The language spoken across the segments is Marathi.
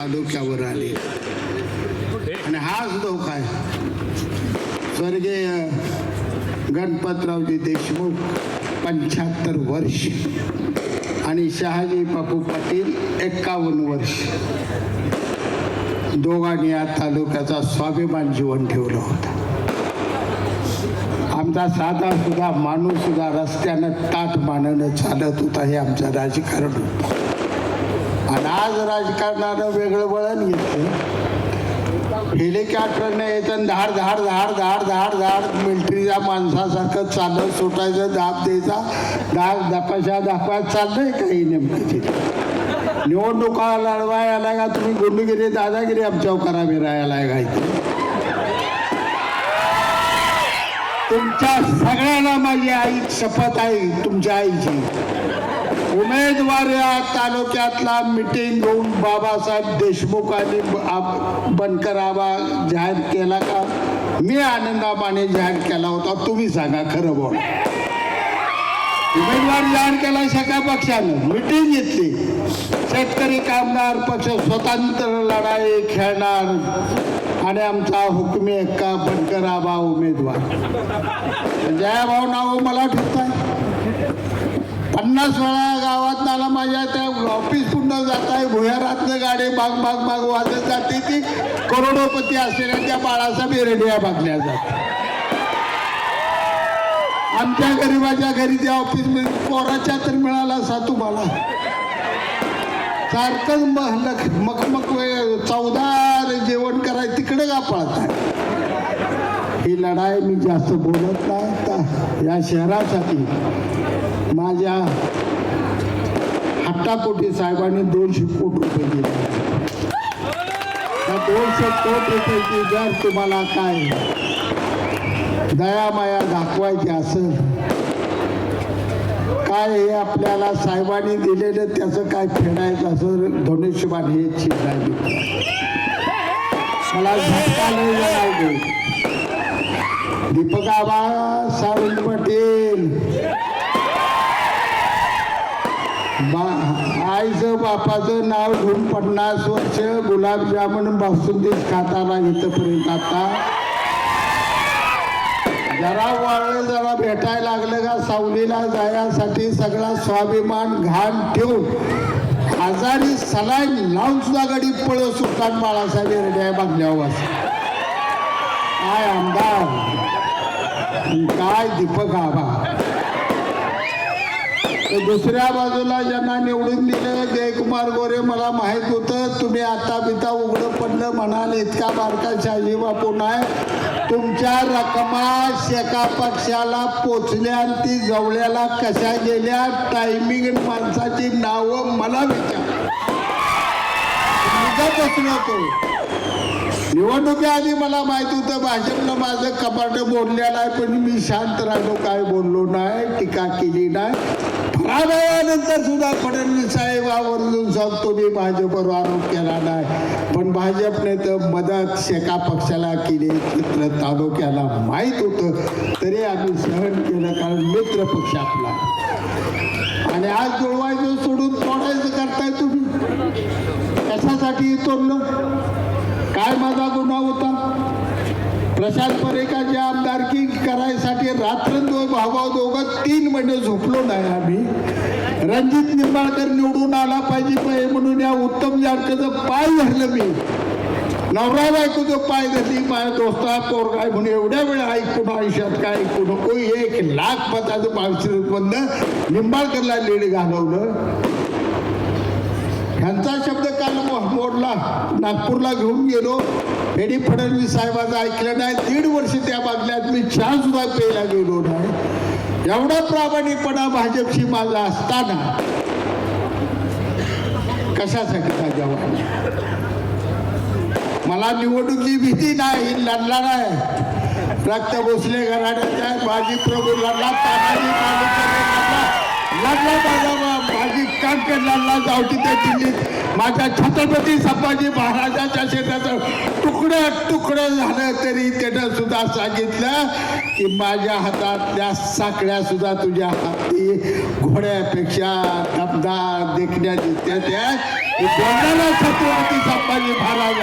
तालुक्यावर आले. आणि हाच धोका आहे. स्वर्गीय गणपतरावजी देशमुख पंच्याहत्तर वर्ष आणि शहाजी बापू पाटील एक्कावन्न वर्ष. दोघांनी या तालुक्याचा स्वाभिमान जीवन ठेवलं होतं. आमचा साधा सुद्धा माणूस सुद्धा रस्त्यानं ताट मानणं चालत होता हे आमचं राजकारण होतं. आणि आज राजकारणानं वेगळं वळण घेतलं. हेलिकॉप्टरने येतं धाड धाड धाड धाड धाड धाड मिलिटरीच्या माणसासारखं चालत सुटायचं दाब द्यायचा दाब दपाशा दाखवायला चाललंय काही नेमकं तिथे निवडणुका लढवाय आला का तुम्ही गुंडगिरी दादागिरी आमच्यावर करावी राहायला काय तुमच्या सगळ्यांना माझी आई शपथ आहे तुमच्या आईची. उमेदवार या तालुक्यातला मिटिंग घेऊन बाबासाहेब देशमुखांनी बनकर आबा जाहीर केला का? मी आनंदाबाने जाहीर केला होता. तुम्ही सांगा खरं बोला. उमेदवार जाहीर केला सगळ्या पक्षानं. मिटिंग घेतली. शेतकरी कामगार पक्ष स्वतंत्र लढाई खेळणार. आणि आमचा हुकमी एक्का बनकर आबा उमेदवार म्हणजे जयाभाऊ नाव मला ठेवताय. पन्नास वेळा गावात नाला माझ्या त्या ऑफिस पुन्हा जात आहे भुयारातनं गाडी बाग बाग बाग वाजत जाते ती. करोडोपती असलेल्या त्या बाळासाहेब रेडिया बागल्या जातात. आमच्या गरीबाच्या घरी त्या ऑफिस पोराच्या तर मिळाला सा तुम्हाला. सारखंच महलक मकमक वे- चौदार जेवण करायचं तिकडे का पळताय? ही लढाई मी जास्त बोलत नाही या शहरासाठी माझ्या हट्टापोटी साहेबांनी दोनशे कोटी रुपये दिले. त्या दोनशे कोटी रुपयाची जर तुम्हाला काय? दयामाया दाखवायची असेल. काय हे आपल्याला साहेबांनी दिलेलं त्याचं काय फेडायचं असं धनुष्यबाण हे चिन्ह मला झटका नाही दीपक आबा सावंत पटेल. बा आईचं बापाचं नाव घेऊन पन्नास वर्ष गुलाबजामुन बासुंदीच खाताना इथंपर्यंत आता. जरा वळलं जरा भेटायला लागलं का? सावलीला जाण्यासाठी सगळा स्वाभिमान घाण ठेवून आजारी सलाईन लावून सुद्धा गाडी पळ सुटतात बाळासाहेब रेड्या बांधल्यावर काय आमदार? काय दीपक आबा दुसऱ्या बाजूला ज्यांना निवडून दिलं जयकुमार गोरे मला माहीत होतं तुम्ही आता बिता उघडं पडलं म्हणाल इतका बारका शाही बापू नाही तुमच्या रकमा शेका पक्षाला पोचल्या आणि ती जवळ्याला कशा गेल्या? टायमिंग माणसाची नावं मला विचार. बसलो होतो निवडणुकीआधी मला माहीत होतं भाजपनं माझं कपाट बोललेलं आहे पण मी शांत राहिलो काय बोललो नाही टीका केली नाही. पराभवानंतर सुद्धा फडणवीस साहेबावरून सांगतो मी भाजपवर आरोप केला नाही. पण भाजपने तर मदत शेका पक्षाला केली मित्र तालुक्याला माहीत होतं. तरी आम्ही सहन केलं कारण मित्र पक्ष आपला आणि आज जुळवायचं सोडून तोडायचं करताय तुम्ही. कशासाठी तोडलं? काय माझा गुन्हा होता? प्रशांत परेकाची आमदारकी करायसाठी रात्रंदिवस भाऊभाऊ दोघं तीन महिने झोपलो नाही आम्ही. रणजित निंबाळकर निवडून आला पाहिजे पाहिजे म्हणून या उत्तम जानकरचं पाय धरलं मी. नवरा बायकोचं पाय धरली माझ्या दोस्ता पोरगाय म्हणून एवढ्या वेळ ऐकून आयुष्यात काय ऐकू नको एक लाख पदाचं पाचशे रुपन निंबाळकरला लीड घालवलं. ह्यांचा शब्द काल मोडला नागपूरला घेऊन गेलो. हेडी फडणवीस साहेबांचं ऐकलं नाही. दीड वर्ष त्या बादल्यात मी चहा सुद्धा प्यायला गेलो नाही. एवढा प्रामाणिकपणा भाजपशी माझा असताना. कशासाठी का जवान मला निवडणुकी भीती नाही. लढला नाही रक्त भोसले घराण्याच्या बाजी प्रभू लढला तानाजी लढला लढला माझा बा- बाजी कांकेला दिल्लीत. माझ्या छत्रपती संभाजी महाराजाच्या शेताचं तुकडं तुकडं झालं तरी त्यानं सुद्धा सांगितलं की माझ्या हातातल्या साकड्या सुद्धा तुझ्या हाती घोड्यापेक्षा दमदार देखण्यात येत्या त्या. हे छत्रपती संभाजी महाराज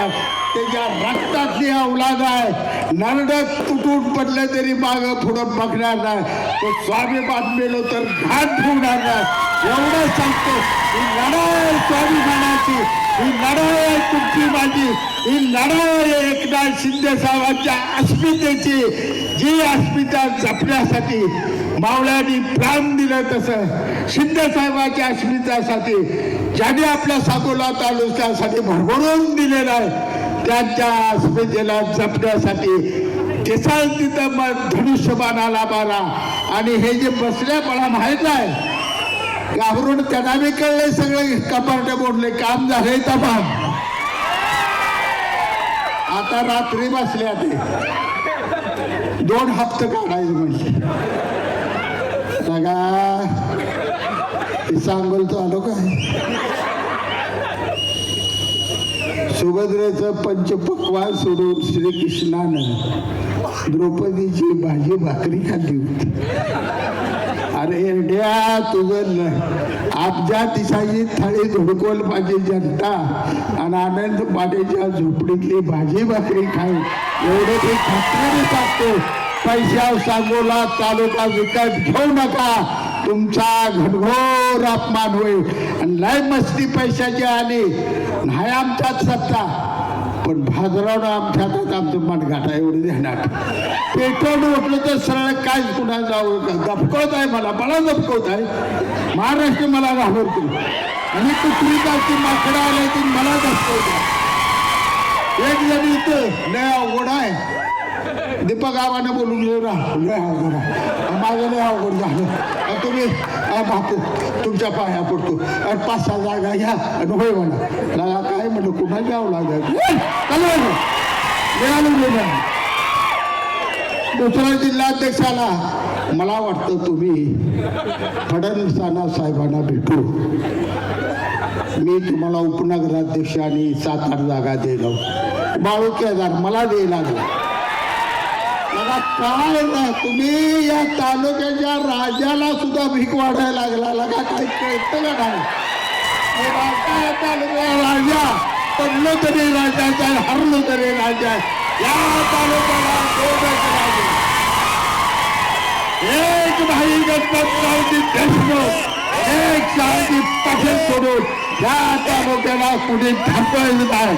त्याच्या रक्तातली औलाद आहे नरड तुटून पडलं तरी माग पुढं बघणार नाही. तो स्वामी मेलो तर घाट ठेवणार नाही. एवढं सांगतो ही लढाई स्वामी स्वाभिमानाची ही लढाई आहे तुमची माझी ही लढाई एकनाथ शिंदे साहेबांच्या अस्मितेची. जी अस्मिता जपण्यासाठी मावळ्यांनी प्राण दिलं तसं शिंदेसाहेबांच्या अस्मितासाठी ज्याने आपल्या साकोला तालुक्यासाठी भरभरून दिलेलं आहे त्यांच्या अस्मितेला जपण्यासाठी केसाल तिथं मग धनुष्यबाणाला बाला आणि हे जे बसले मला माहीत आहे घाबरून त्यांना मी कळले सगळे कपारटे बोलले काम झालंय तमाम आता रात्री बसल्या ते. दोन हप्ते काढायचे म्हणजे सगळा सांगोलचं आलो काय सुभद्रेचं पंचपक्वान सोडून श्रीकृष्णानं द्रौपदीची भाजी भाकरी खाल्ली होती. अरे एरड्या तुझं न- आपच्या दिशाची थाळी धुडकोल जनता. आणि आनंद पाडेच्या झोपडीतली भाजी भाकरी खाई. एवढे ते खात्री टाकतो पैशा सांगोला तालुका विकत घेऊ नका. तुमचा घनघोर अपमान होईल. आणि लय मस्ती पैशाची आली. नाही आमच्यात सत्ता. पण भाजरावनं आमच्या हातात आमचं मनगाठा एवढं देणार. पेट्रोल उठलं तर सरळ काय कुणा जाऊ? दपकवत आहे मला मला दपकवत आहे. महाराष्ट्र मला घाबरतो आणि कुठली जाती माकडं आले ती मला दपकवत एक जण इथं लय अवघड आहे. दीपक आवाने बोलून घेऊ ना. लय अवघड आहे. माझं लय अवघड झालं. तुम्ही बापू तुमच्या पाया पडतो. आणि पाच सहा जागा घ्या आणि होय म्हणा. काय म्हणलं कुठं घ्यावं लागत मिळालं. नाही जिल्हाध्यक्षाला मला वाटतं तुम्ही फडणवीसांना साहेबांना भेटू. मी तुम्हाला उपनगराध्यक्ष आणि सात आठ जागा देलो बाळू केदार मला द्यायला लागला. काय तुम्ही या तालुक्याच्या राजाला सुद्धा भीक वाढायला लागला. लगा काही कळतं का नाही? तालुक्या राजा पडलो तरी राजाचा हरलो तरी राजा या तालुक्याला दोनच एक भाई गणपतरावजी देशमुख एक शाळजी पाटील सोडून या तालुक्याला कुणी थांबवायचं नाही.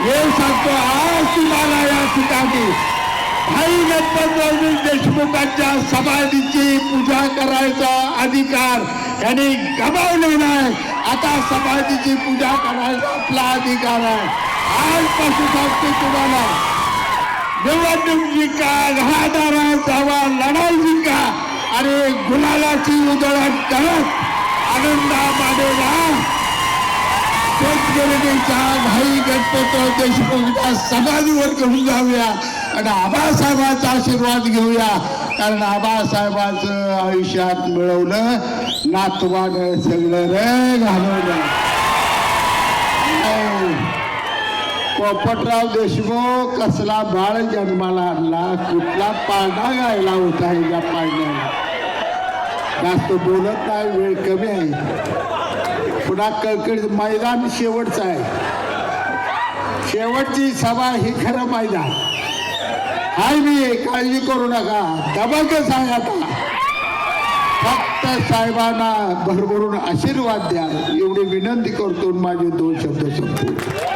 हे सांगतो आज तुम्हाला या ठिकाणी. भाई गणपतराव देशमुखांच्या समाधीची पूजा करायचा अधिकार यांनी गमावले नाही. आता समाधीची पूजा करायचा आपला अधिकार आहे. आजपासून सांगतो तुम्हाला निवडणूक जिंका घरादारा जावा लढाई जिंका आणि गुलालाची उधळण करत आनंदा मानेला शेतकऱ्यांच्या भाई गणपतराव देशमुखचा समाधीवर घेऊन जाऊया आणि आबासाहेबांचा आशीर्वाद घेऊया. कारण आबासाहेबांचं आयुष्यात मिळवलं नातवानं सगळं रे घालवलं. पोपटराव देशमुख कसला बाळ जन्माला आणला? कुठला पाळणा गायला होता या पाळण्याला जास्त बोलत नाही वेळ कमी आहे. पुन्हा कळकळीत मैदान शेवटचं आहे. शेवटची सभा ही खरं मैदान. हाय मी काळजी करू नका. दबाकच आहे आता. फक्त साहेबांना भरभरून आशीर्वाद द्या. एवढी विनंती करतो माझे दोन शब्द संपतो